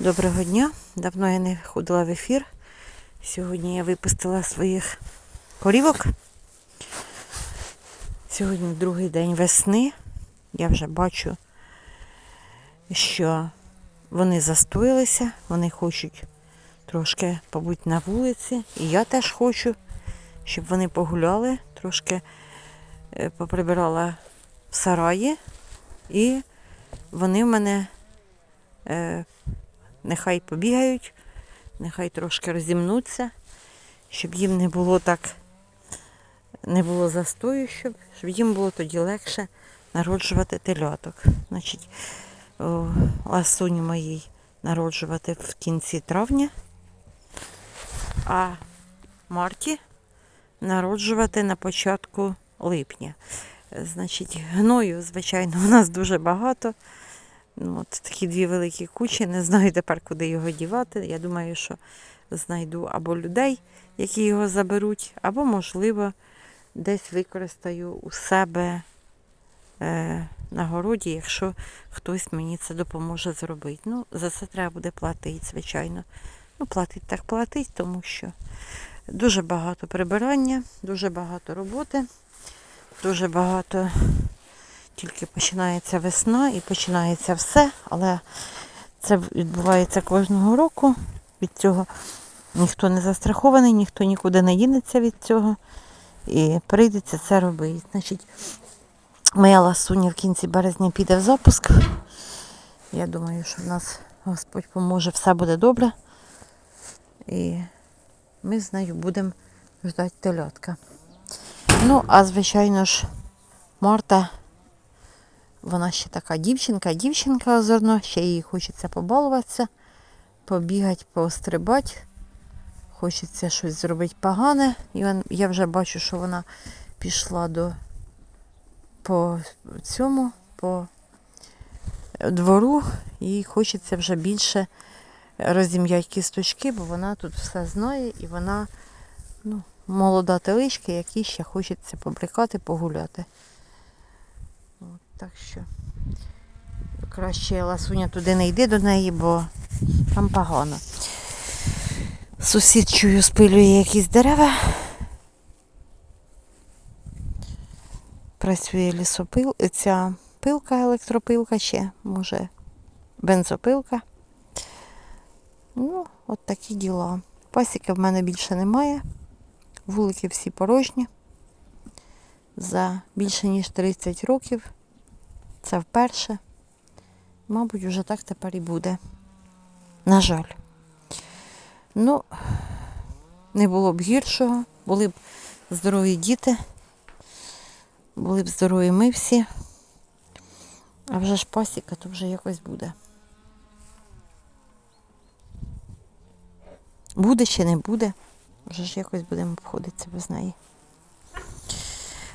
Доброго дня. Давно я не ходила в ефір. Сьогодні я випустила своїх корівок. Сьогодні другий день весни. Я вже бачу, що вони застоїлися, вони хочуть трошки побути на вулиці. І я теж хочу, щоб вони погуляли, трошки е, поприбирала в сараї. І вони в мене е, нехай побігають, нехай трошки розімнуться, щоб їм не було так, не було застою, щоб, щоб їм було тоді легше народжувати теляток. Значить, ласуні моїй народжувати в кінці травня, а Марті народжувати на початку липня. Значить, гною, звичайно, у нас дуже багато. Ну, от такі дві великі кучі. Не знаю тепер, куди його дівати. Я думаю, що знайду або людей, які його заберуть, або, можливо, десь використаю у себе е, на городі, якщо хтось мені це допоможе зробити. Ну, за це треба буде платити, звичайно. Ну, платить так платить, тому що дуже багато прибирання, дуже багато роботи, дуже багато тільки починається весна і починається все, але це відбувається кожного року. Від цього ніхто не застрахований, ніхто нікуди не дінеться від цього. І прийдеться це робити. Значить, моя ласуня в кінці березня піде в запуск. Я думаю, що в нас Господь поможе, все буде добре. І ми з нею будемо ждати телятка. Ну, а звичайно ж, Марта вона ще така дівчинка, дівчинка озорно, ще їй хочеться побалуватися, побігати, пострибати. Хочеться щось зробити погане. І я вже бачу, що вона пішла до по цьому, по двору, і хочеться вже більше розім'яти кісточки, бо вона тут все знає і вона ну, молода теличка, якій ще хочеться побрикати, погуляти. Так що краще ласуня туди не йди до неї, бо там погано. Сусід чую спилює якісь дерева. Працює лісопил, ця пилка, електропилка ще, може, бензопилка. Ну, от такі діла. Пасіки в мене більше немає. Вулики всі порожні. За більше ніж 30 років. Це вперше. Мабуть, вже так тепер і буде. На жаль. Ну, не було б гіршого, були б здорові діти, були б здорові ми всі. А вже ж пасіка, то вже якось буде. Буде чи не буде, вже ж якось будемо обходитися без неї.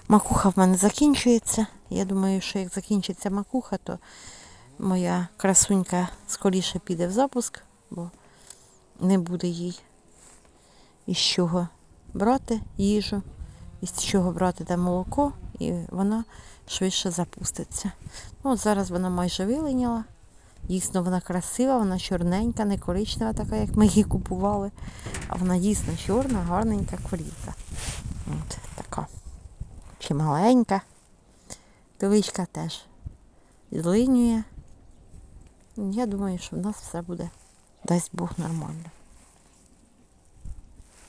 Макуха в мене закінчується. Я думаю, що як закінчиться макуха, то моя красунька скоріше піде в запуск, бо не буде їй із чого брати їжу, із чого брати те молоко, і вона швидше запуститься. Ну, от зараз вона майже вилиняла. Дійсно, вона красива, вона чорненька, не коричнева, така, як ми її купували. А вона дійсно чорна, гарненька корівка. От така. Чи маленька. Теличка теж злинює. Я думаю, що в нас все буде, дасть Бог нормально.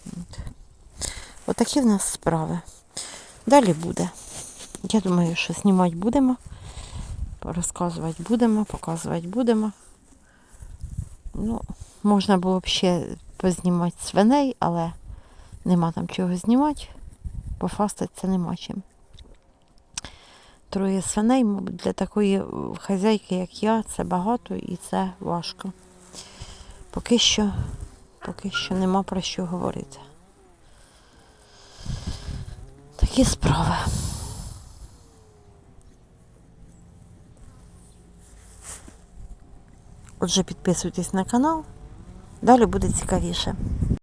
От. Отакі в нас справи. Далі буде. Я думаю, що знімати будемо, розказувати будемо, показувати будемо. Ну, можна було б ще познімати свиней, але нема там чого знімати. Пофастатися нема чим. Троє свиней, для такої е, хазяйки, як я, це багато і це важко. Поки що, поки що нема про що говорити. Такі справи. Отже, підписуйтесь на канал. Далі буде цікавіше.